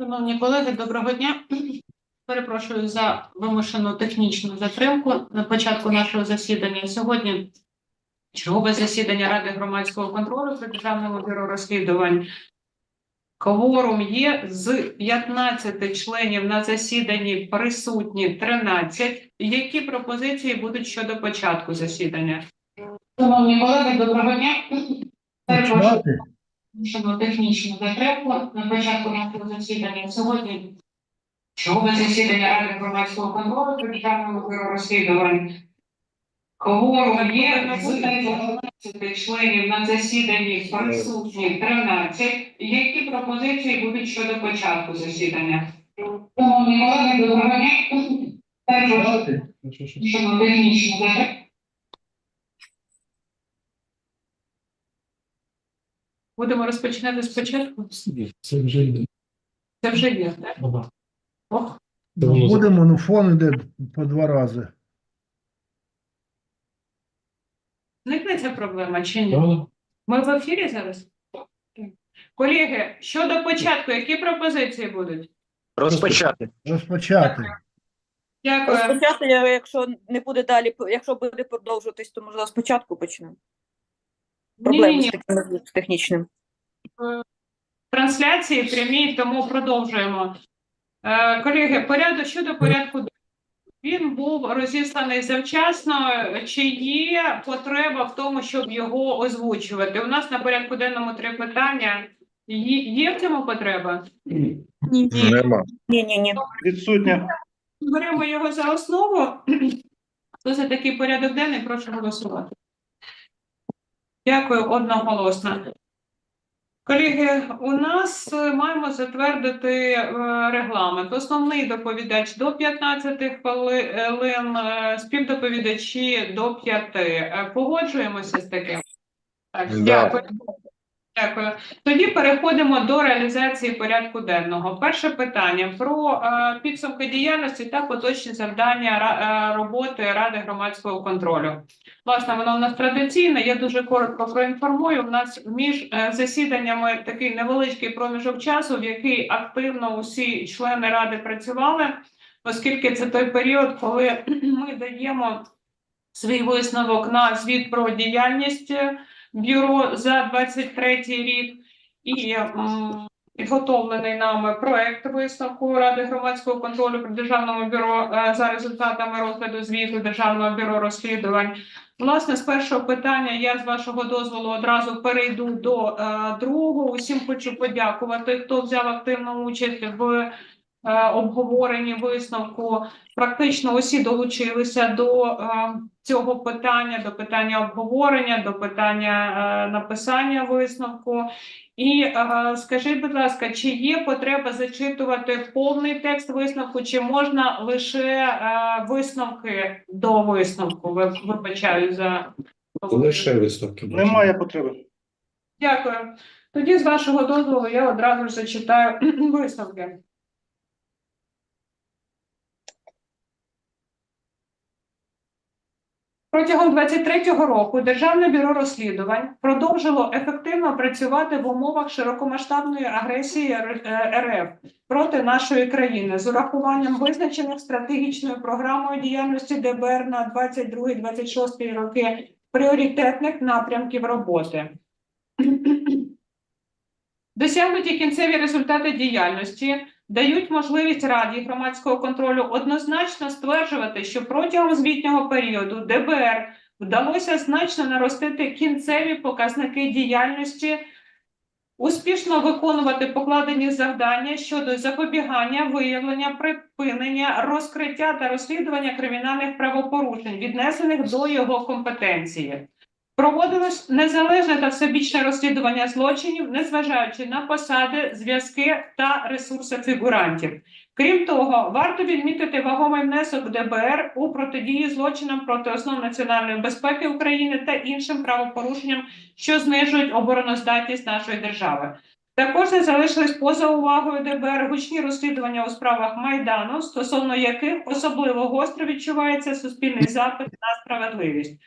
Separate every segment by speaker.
Speaker 1: Шановні колеги, доброго дня. Перепрошую за вимушену технічну затримку на початку нашого засідання. Сьогодні чергове засідання Ради громадського контролю при Державному бюро розслідувань. Кворум є з 15 членів на засіданні присутні 13. Які пропозиції будуть щодо початку засідання? Шановні колеги, доброго дня. Перепрошую.
Speaker 2: Почати?
Speaker 1: Щодо технічну затримку на початку нашого засідання сьогодні чергове засідання Ради громадського контролю при Державному бюро розслідувань. Кворум є з 15 членів на засіданні присутні 13. Які пропозиції будуть щодо початку засідання? Доброго дня. Перепрошую.
Speaker 2: Почати?
Speaker 1: Щодо технічну затримку. Будемо розпочинати спочатку.
Speaker 2: Це вже йде.
Speaker 1: Це вже є, так? Ох,
Speaker 2: Будемо, ну фон іде по два рази.
Speaker 1: зникне ця проблема чи ні? Ми в ефірі зараз? Колеги, щодо початку, які пропозиції будуть?
Speaker 3: Розпочати.
Speaker 2: Розпочати.
Speaker 1: Дякую.
Speaker 4: Спочатку, якщо не буде далі, якщо буде продовжуватись, то можливо спочатку почнемо. Проблеми з таким з технічним.
Speaker 1: трансляції прямі, тому продовжуємо. Е, колеги, порядок щодо порядку. денного. Він був розісланий завчасно. Чи є потреба в тому, щоб його озвучувати? У нас на порядку денному три питання. Є, є в цьому потреба?
Speaker 4: Ні,
Speaker 3: Нема.
Speaker 4: ні, ні, ні.
Speaker 5: Відсутня.
Speaker 1: Беремо його за основу. Хто за такий порядок денний, прошу голосувати. Дякую одноголосно. Колеги, у нас е, маємо затвердити е, регламент. Основний доповідач до 15 хвилин, е, співдоповідачі до 5. Е, Погоджуємося з таким? Так,
Speaker 3: Да.
Speaker 1: дякую. Дякую. Тоді переходимо до реалізації порядку денного. Перше питання про е, підсумки діяльності та поточні завдання е, роботи Ради громадського контролю. Власне, воно в нас традиційне. Я дуже коротко проінформую. У нас між е, засіданнями такий невеличкий проміжок часу, в який активно усі члени ради працювали, оскільки це той період, коли ми даємо свій висновок на звіт про діяльність бюро за 23 рік і підготовлений нами проект висновку Ради громадського контролю при державному бюро е, за результатами розгляду звіту Державного бюро розслідувань. Власне, з першого питання я з вашого дозволу одразу перейду до е, другого. Усім хочу подякувати, хто взяв активну участь в обговоренні висновку. Практично усі долучилися до е, цього питання, до питання обговорення, до питання е, написання висновку. І е, скажіть, будь ласка, чи є потреба зачитувати повний текст висновку, чи можна лише е, висновки до висновку? Ви- Вибачаю за
Speaker 6: Лише висновки.
Speaker 5: Немає потреби.
Speaker 1: Дякую. Тоді, з вашого дозволу, я одразу ж зачитаю висновки. Протягом 23-го року Державне бюро розслідувань продовжило ефективно працювати в умовах широкомасштабної агресії е, РФ проти нашої країни з урахуванням визначених стратегічною програмою діяльності ДБР на 22-26 роки пріоритетних напрямків роботи. Досягнуті кінцеві результати діяльності дають можливість Раді громадського контролю однозначно стверджувати, що протягом звітнього періоду ДБР вдалося значно наростити кінцеві показники діяльності, успішно виконувати покладені завдання щодо запобігання, виявлення, припинення, розкриття та розслідування кримінальних правопорушень, віднесених до його компетенції. Проводилось незалежне та всебічне розслідування злочинів, незважаючи на посади, зв'язки та ресурси фігурантів. Крім того, варто відмітити вагомий внесок ДБР у протидії злочинам проти основ національної безпеки України та іншим правопорушенням, що знижують обороноздатність нашої держави. Також не залишились поза увагою ДБР гучні розслідування у справах Майдану, стосовно яких особливо гостро відчувається суспільний запит на справедливість.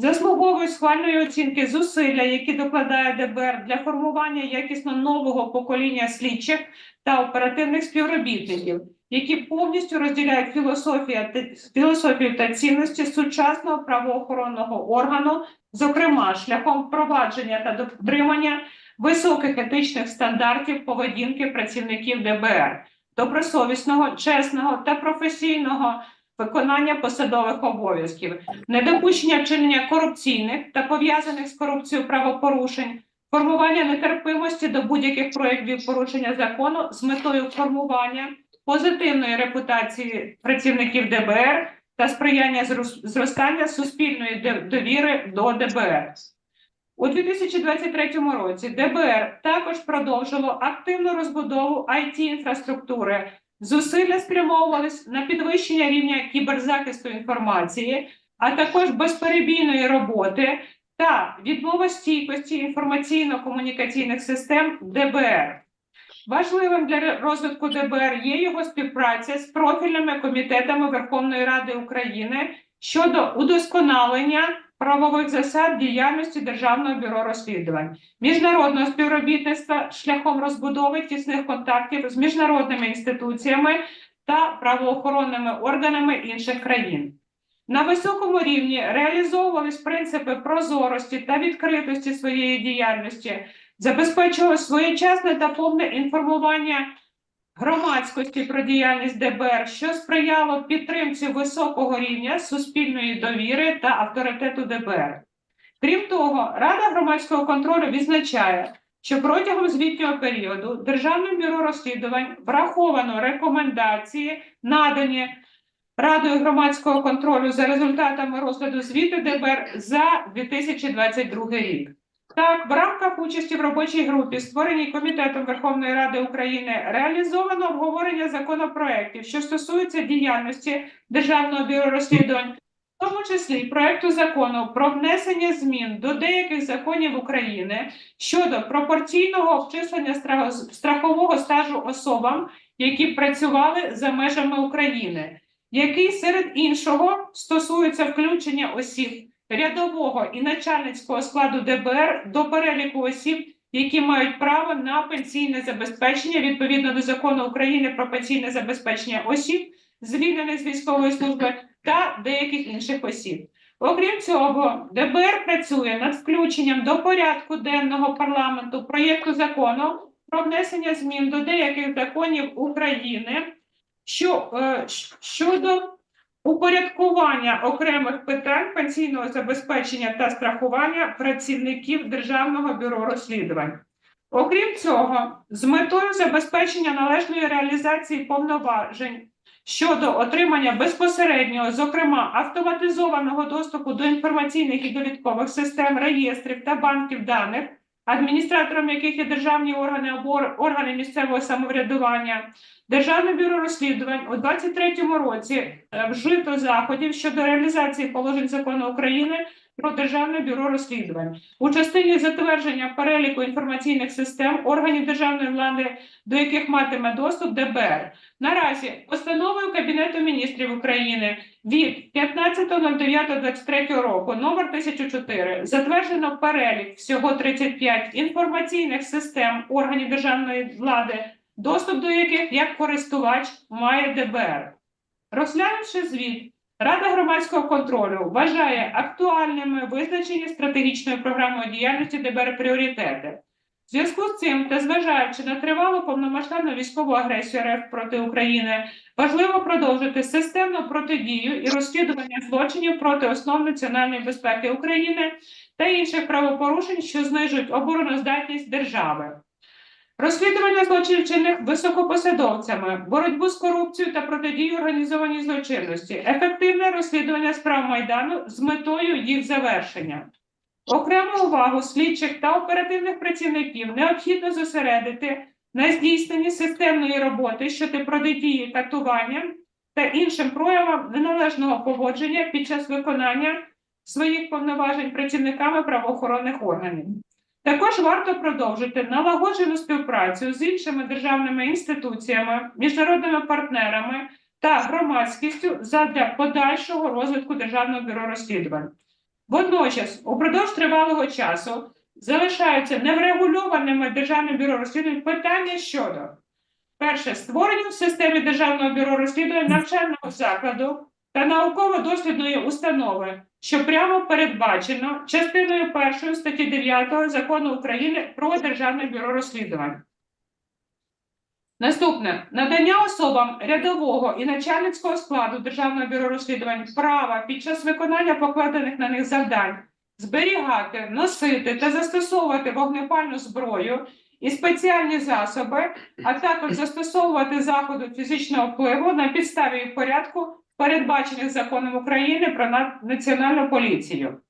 Speaker 1: Заслуговують схвальної оцінки зусилля, які докладає ДБР для формування якісно нового покоління слідчих та оперативних співробітників, які повністю розділяють філософію та, філософію та цінності сучасного правоохоронного органу, зокрема шляхом впровадження та дотримання високих етичних стандартів поведінки працівників ДБР, добросовісного, чесного та професійного виконання посадових обов'язків, недопущення вчинення корупційних та пов'язаних з корупцією правопорушень, формування нетерпимості до будь-яких проявів порушення закону з метою формування позитивної репутації працівників ДБР та сприяння зрос- зростання суспільної довіри до ДБР. У 2023 році ДБР також продовжило активну розбудову it інфраструктури Зусилля спрямовувались на підвищення рівня кіберзахисту інформації, а також безперебійної роботи та відмовостійкості інформаційно-комунікаційних систем ДБР. Важливим для розвитку ДБР є його співпраця з профільними комітетами Верховної Ради України щодо удосконалення правових засад діяльності Державного бюро розслідувань міжнародного співробітництва шляхом розбудови тісних контактів з міжнародними інституціями та правоохоронними органами інших країн. На високому рівні реалізовувались принципи прозорості та відкритості своєї діяльності, забезпечували своєчасне та повне інформування громадськості про діяльність ДБР, що сприяло підтримці високого рівня суспільної довіри та авторитету ДБР. Крім того, Рада громадського контролю відзначає, що протягом звітнього періоду Державним бюро розслідувань враховано рекомендації, надані Радою громадського контролю за результатами розгляду звіту ДБР за 2022 рік. Так, в рамках участі в робочій групі, створеній Комітетом Верховної Ради України, реалізовано обговорення законопроєктів, що стосуються діяльності Державного бюро розслідувань, в тому числі проекту закону про внесення змін до деяких законів України щодо пропорційного обчислення стра- страхового стажу особам, які працювали за межами України, який серед іншого стосується включення осіб рядового і начальницького складу ДБР до переліку осіб, які мають право на пенсійне забезпечення відповідно до закону України про пенсійне забезпечення осіб, звільнених з військової служби та деяких інших осіб. Окрім цього, ДБР працює над включенням до порядку денного парламенту проєкту закону про внесення змін до деяких законів України що, е, щодо упорядкування окремих питань пенсійного забезпечення та страхування працівників Державного бюро розслідувань. Окрім цього, з метою забезпечення належної реалізації повноважень щодо отримання безпосереднього, зокрема автоматизованого доступу до інформаційних і довідкових систем, реєстрів та банків даних, адміністратором яких є державні органи або органи місцевого самоврядування, Державне бюро розслідувань у 2023 році е, вжито заходів щодо реалізації положень закону України про Державне бюро розслідувань у частині затвердження переліку інформаційних систем органів державної влади, до яких матиме доступ ДБР. Наразі постановою Кабінету міністрів України від 15.09.23 року номер 1004 затверджено перелік всього 35 інформаційних систем органів державної влади, доступ до яких як користувач має ДБР. Розглянувши звіт, Рада громадського контролю вважає актуальними визначені стратегічною програмою діяльності ДБР пріоритети. В зв'язку з цим та зважаючи на тривалу повномасштабну військову агресію РФ проти України, важливо продовжити системну протидію і розслідування злочинів проти основ національної безпеки України та інших правопорушень, що знижують обороноздатність держави. Розслідування злочинів вчинених високопосадовцями, боротьбу з корупцією та протидію організованій злочинності, ефективне розслідування справ Майдану з метою їх завершення. Окрему увагу слідчих та оперативних працівників необхідно зосередити на здійсненні системної роботи щодо протидії катуванням та іншим проявам неналежного поводження під час виконання своїх повноважень працівниками правоохоронних органів. Також варто продовжити налагоджену співпрацю з іншими державними інституціями, міжнародними партнерами та громадськістю задля подальшого розвитку Державного бюро розслідувань. Водночас, упродовж тривалого часу залишаються неврегульованими Державним бюро розслідувань питання щодо перше створення в системі Державного бюро розслідувань навчального закладу та науково-дослідної установи, що прямо передбачено частиною першої статті 9 закону України про Державне бюро розслідувань. Наступне надання особам рядового і начальницького складу Державного бюро розслідувань права під час виконання покладених на них завдань зберігати, носити та застосовувати вогнепальну зброю і спеціальні засоби, а також застосовувати заходи фізичного впливу на підставі і порядку, передбачених законом України про національну поліцію.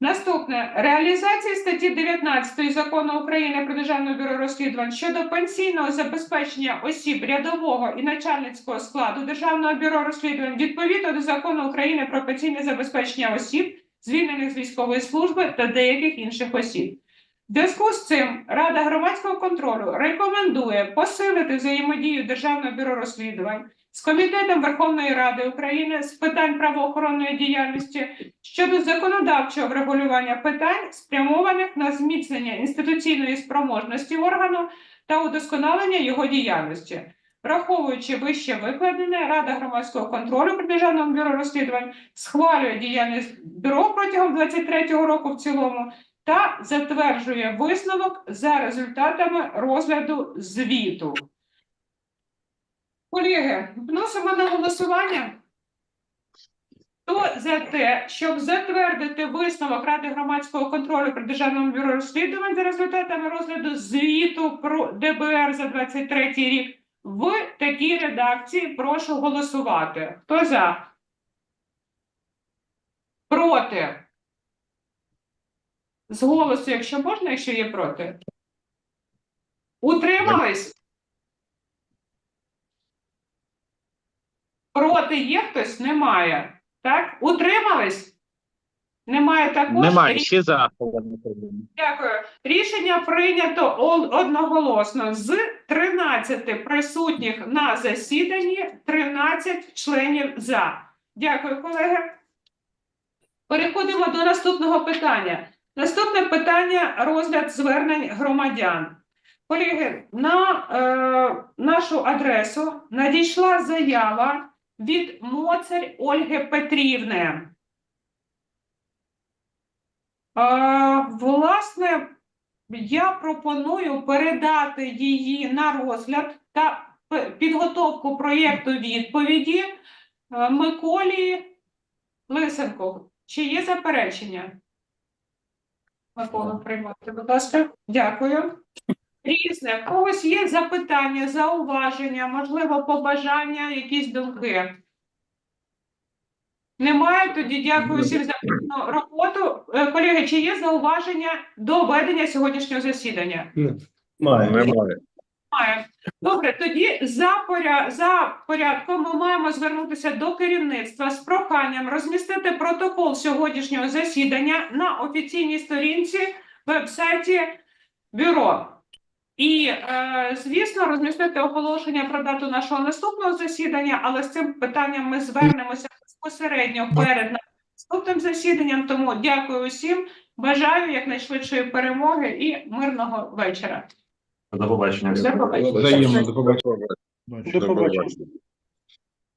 Speaker 1: Наступне реалізація статті 19 закону України про Державне бюро розслідувань щодо пенсійного забезпечення осіб рядового і начальницького складу Державного бюро розслідувань відповідно до закону України про пенсійне забезпечення осіб, звільнених з військової служби та деяких інших осіб. Зв'язку з цим Рада громадського контролю рекомендує посилити взаємодію Державного бюро розслідувань з Комітетом Верховної Ради України з питань правоохоронної діяльності щодо законодавчого врегулювання питань, спрямованих на зміцнення інституційної спроможності органу та удосконалення його діяльності. Враховуючи вище викладене, Рада громадського контролю при Державному бюро розслідувань схвалює діяльність бюро протягом 2023 року в цілому та затверджує висновок за результатами розгляду звіту. Колеги, вносимо на голосування. Хто за те, щоб затвердити висновок Ради громадського контролю при Державному бюро розслідувань за результатами розгляду звіту про ДБР за 23 рік в такій редакції, прошу голосувати. Хто за? Проти? З голосу, якщо можна, якщо є проти. Утримались? Проти є хтось? Немає. Так? Утримались? Немає також.
Speaker 3: Немає, всі за.
Speaker 1: Дякую. Рішення прийнято одноголосно з 13 присутніх на засіданні, 13 членів за. Дякую, колеги. Переходимо до наступного питання. Наступне питання розгляд звернень громадян. Колеги, на е, нашу адресу надійшла заява від Моцарь Ольги Петрівни. Е, власне, я пропоную передати її на розгляд та підготовку проєкту відповіді е, Миколі Лисенко. Чи є заперечення? Микола, приймайте, будь ласка. Дякую. Різне. В когось є запитання, зауваження, можливо, побажання, якісь думки. Немає, тоді дякую всім за роботу. Е, Колеги, чи є зауваження до ведення сьогоднішнього засідання?
Speaker 6: Немає.
Speaker 3: Немає.
Speaker 1: Немає. Добре, тоді за, поря... за порядком ми маємо звернутися до керівництва з проханням розмістити протокол сьогоднішнього засідання на офіційній сторінці веб-сайті бюро. І, е, звісно, розмістити оголошення про дату нашого наступного засідання, але з цим питанням ми звернемося безпосередньо перед наступним засіданням. Тому дякую усім. Бажаю якнайшвидшої перемоги і мирного вечора.
Speaker 5: До побачення.
Speaker 1: До побачення.
Speaker 6: Взаємно, до
Speaker 2: побачення.
Speaker 3: До побачення.